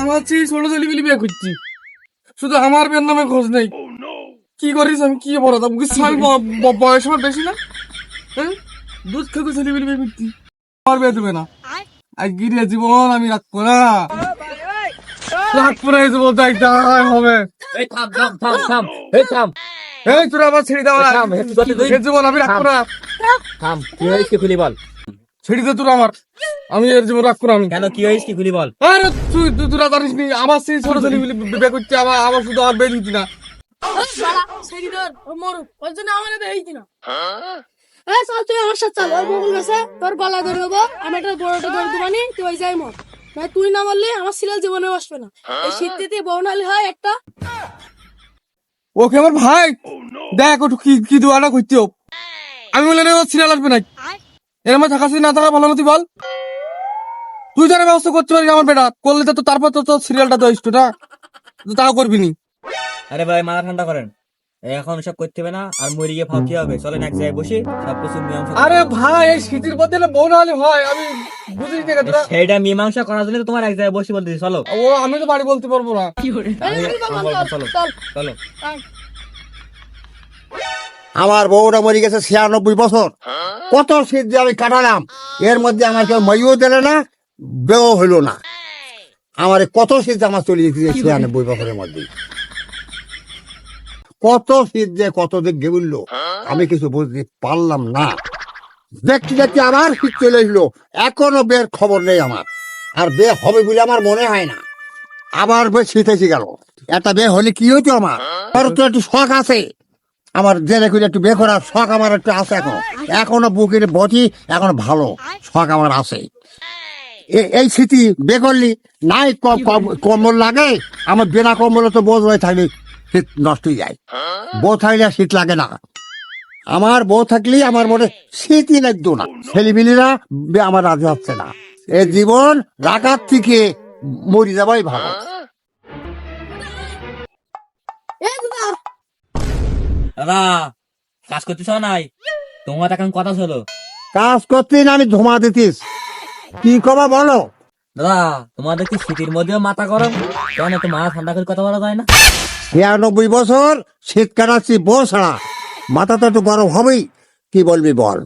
আমার চেয়ে ছোট ছেলে মিলি বিয়ে করছি। শুধু আমার বিয়ের নামে খোঁজ নেই। কি করিস আমি কি বলো? তা বুঝছি আমি বয়স আমার বেশি না। হ্যাঁ? দুধ খেতে ছেলে মিলি বিয়ে করছি। আমার বিয়ে দেবে না। আজ গিরে জীবন আমি রাখব না। রাখব না এই জীবন তাই হবে। এই থাম থাম থাম থাম এই থাম। এই তোরা আবার ছেড়ে দেওয়া থাম, একটু কথা তুই। এই জীবন আমি রাখব না। থাম। কি হয়েছে খুলি বল। ছেড়ে দে তোরা আমার। আমি এর জীবন আমি কেন কি হয়েছে কি খুলি বল? আরে তুই তুই তোরা জানিস নি। আমার সেই ছোট ছেলে মিলি বিয়ে করছে আমার আমার শুধু না। শালা মরু ওর জন্য আমার এতে হইতি না চল তুই আমার সাথে চল। ওর বকুল গেছে তোর গলা ধরে দেবো আমি একটা বড়টা ধরে দেবো নি তুই ওই যাই মর। ভাই তুই না মারলে আমার সিরিয়াল জীবনে আসবে না। এই শীততে বউ নালি হয় একটা। ওকে আমার ভাই দেখ ওটু কি কি দোয়াটা করতে আমি বলে সিরিয়াল আসবে না। এর মধ্যে থাকা না থাকা ভালো বল। তুই যারা ব্যবস্থা করতে পারিস আমার বেটা। করলে তো তারপর তো তোর সিরিয়ালটা তো না। তাও করবি নি। আরে ভাই মাথা ঠান্ডা করেন। এখন সব করতে হবে না আর মরে গিয়ে ফাও কি হবে। চলেন এক জায়গায় বসে সব কিছু মীমাংসা আরে ভাই এই শীতের মধ্যে না বউ না হলে হয় আমি বুঝিস না তোরা সেইটা মীমাংসা করার জন্য তো তোমার এক জায়গায় বসে বলতেছি চলো। ও আমি তো বাড়ি বলতে পারব না। আমি বলব, চলো, চলো। চল। চলো। আমার বউটা মরে গেছে ছিয়ানব্বই বছর। কত শীত যে আমি কাটালাম। এর মধ্যে আমার কেউ মাইও দিলে না বেও হইল না। আমার কত শীত আমার চলে গেছে ছিয়ানব্বই বছরের মধ্যে। কত শীত যে কত দিক গেবুলল। আমি কিছু বুঝতে পারলাম না। দেখতে দেখতে আবার শীত চলে এসলো। এখনও বের খবর নেই আমার। আর বে হবে বলে আমার মনে হয় না। আবার বে শীত এসে গেল। একটা বে হলে কি হইতো আমার? আর তো একটু শখ আছে। আমার জেলে করে একটু বে করার শখ আমার একটু আছে এখন। এখনও বুকের বটি এখন ভালো শখ আমার আছে। এই স্মৃতি বে করলি, নাই কম্বল লাগে, আমার বিনা কম্বলে তো বোধ হয়ে থাকলে শীত নষ্ট হয়ে যায়। বউ থাকলে শীত লাগে না। আমার বউ থাকলেই আমার মনে শীতই লাগতো না। ছেলেমিলিরা বে আমার রাজি হচ্ছে না। এ জীবন রাখার থেকে মরি যাবাই ভালো। দাদা, কাজ করতেছ নাই? তোমার এখন কথা ছিল কাজ করতে আমি ধোমা দিতিস। কি কবা বলো? দাদা তোমাদের কি শীতের মধ্যেও মাথা গরম। কেন একটু মাথা ঠান্ডা করে কথা বলা যায় না? ছিয়ানব্বই বছর শীত কাটাচ্ছি বউ ছাড়া মাথা তো একটু গরম হবেই। কি বলবি বল?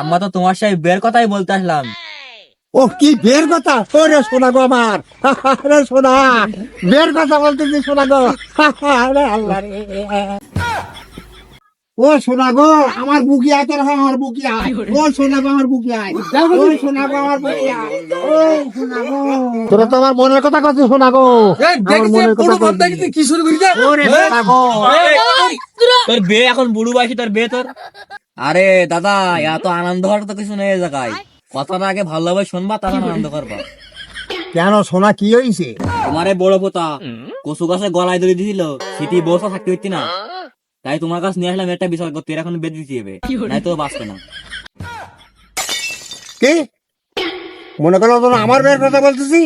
আমরা তো তোমার সাথে বের কথাই বলতে আসলাম। ও কি বের কথা? ওরে শোনা গো আমার। আরে শোনা বের কথা বলতেছি শোনা গো। আল্লাহ রে। ও শোনা গো আমার বুকি আয় তোর আমার বুকি আয়। ও শোনা গো আমার বুকি আয়। ও শোনা গো আমার বুকি আয়। ও শোনা গো। তোরা তো আমার মনের কথা কথা শোনা গো। এই আমার দেখছিস মনের কথা কথা কি শুরু করিস ওরে শোনা গো। তোর বিয়ে এখন বুড়ো বয়সী তোর বিয়ে তোর? আরে দাদা এত আনন্দ হওয়ার তো কিছু নেই এই জায়গায়। কথাটা আগে ভালোভাবে শুনবা তখন আনন্দ করবা। কেন শোনা কি হয়েছে তোমার এই বড় পোতা কচু গাছে গলায় ধরে দিছিল স্মৃতি বসা থাকতে হইতি না। তাই তোমার কাছে নিয়ে আসলাম একটা বিচার করতে এখন বেদ দিতে হবে নাই তো বাঁচবে না। কি? মনে করো তোর আমার বের কথা বলতেছি?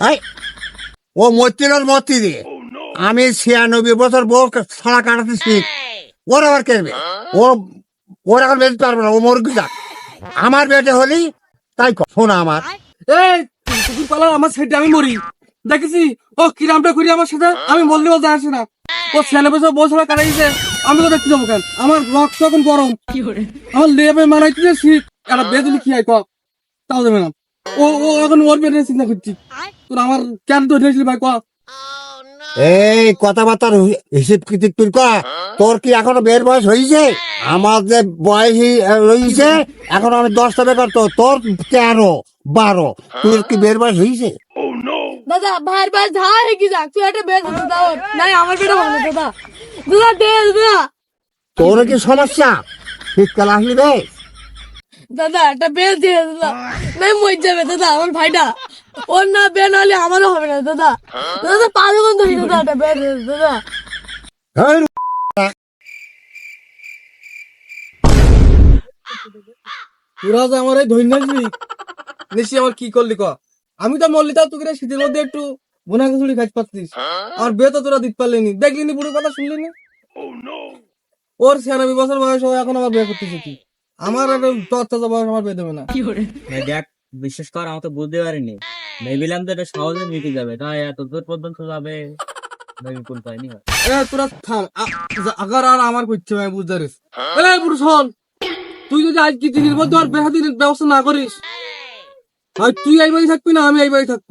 আই, ও মতির মতি দিয়ে আমি ছিয়ানব্বই বছর বউ ছাড়া কাটাতেছি। ওর আবার কেবে ও ওর এখন বেঁচে পারবে না ও মর যাক। আমার বেটে হলি তাই ক- শোনা আমার। এই পালা আমার সাইডে আমি মরি। দেখেছি? ও কিরামটা করি আমার সাথে? আমি বললে বলতে আসে না। ও ছেলে ছাড়া কাটাইছে আমি তো দেখতে যাব কেন? আমার রক্ত এখন গরম। আমার লেবে মারাইতে শীত। একটা বেদলি কি হয় ক তাও দেবে না। ও ও এখন ওর বেড়ে চিন্তা করছি। তোর আমার কেন তো হয়েছিল ভাই ক এই কথাবার্তার হিসেব কিতিক তুই কর তোর কি এখনও বের বয়স হয়েছে আমার যে বয়স রয়েছে এখন আমি দশটা বেকার তো। তোর তেরো বারো। তোর কি বের বয়স হয়েছে দাদা ভাইয়ের ভাই হয়ে কি যাক তুই একটা ওর। নাই আমার বেটা ভালো দাদা। দাদা দে দাদা। তোর কি সমস্যা? শীতকাল আসলি রে। দাদা একটা বেল দিয়ে দাদা। নাই মরে যাবে দাদা আমার ভাইটা। ওর না বেল হলে আমারও হবে না দাদা। দাদা পাঁচ ঘণ্টা ধরি দাদা একটা বেল দে দাদা। হেই, তোরা যে আমার এই ধৈর্য নিশ্চয়ই আমার কি করলি ক? আমি তো মল্লি তাও তোকে শীতের মধ্যে একটু বোনা খিচুড়ি খাইতে পারতিস আমার বিয়ে তো তোরা দিতে পারলিনি দেখলি নি বুড়ো কথা শুনলি নি? ওর ছিয়ানব্বই বছর বয়স ও এখন আমার বিয়ে করতেছে কি? আমার একটা চর্চা বয়স আমার বিয়ে দেবে না। দেখ বিশ্বাস কর আমার তো বুঝতে পারিনি। ভেবিলাম তো এটা সহজে মিটে যাবে। তাই এত দূর পর্যন্ত যাবে? তোরা থাম। আগার আর আমার করছে বুঝতে পারিস? তুই যদি আজ কি দিনের মধ্যে আর বেহাদির ব্যবস্থা না করিস হয় তুই এই বাড়ি থাকবি না আমি এই বাড়ি থাকব।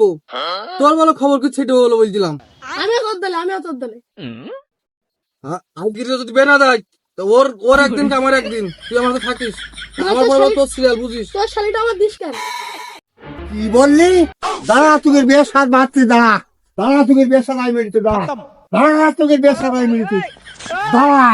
তোর বলো খবর কি ছেটে বলো বলছিলাম। আমিও তোর দলে আমিও তোর দলে। হ্যাঁ, আজকে যদি বের দেয় তো ওর ওর একদিন কি আমার একদিন। তুই আমার সাথে থাকিস। আমার বলব তোর সিরিয়াল বুঝিস। তোর শালিটা আমার দিস কেন? কি বললি? দাঁড়া তোকে বিয়ের সাথ মারছি দাঁড়া। দাঁড়া তোকে বিয়ের সাথ আমি মেরেছি দাঁড়া। দাঁড়া তোকে বিয়ের সাথ আমি মেরেছি দাঁড়া।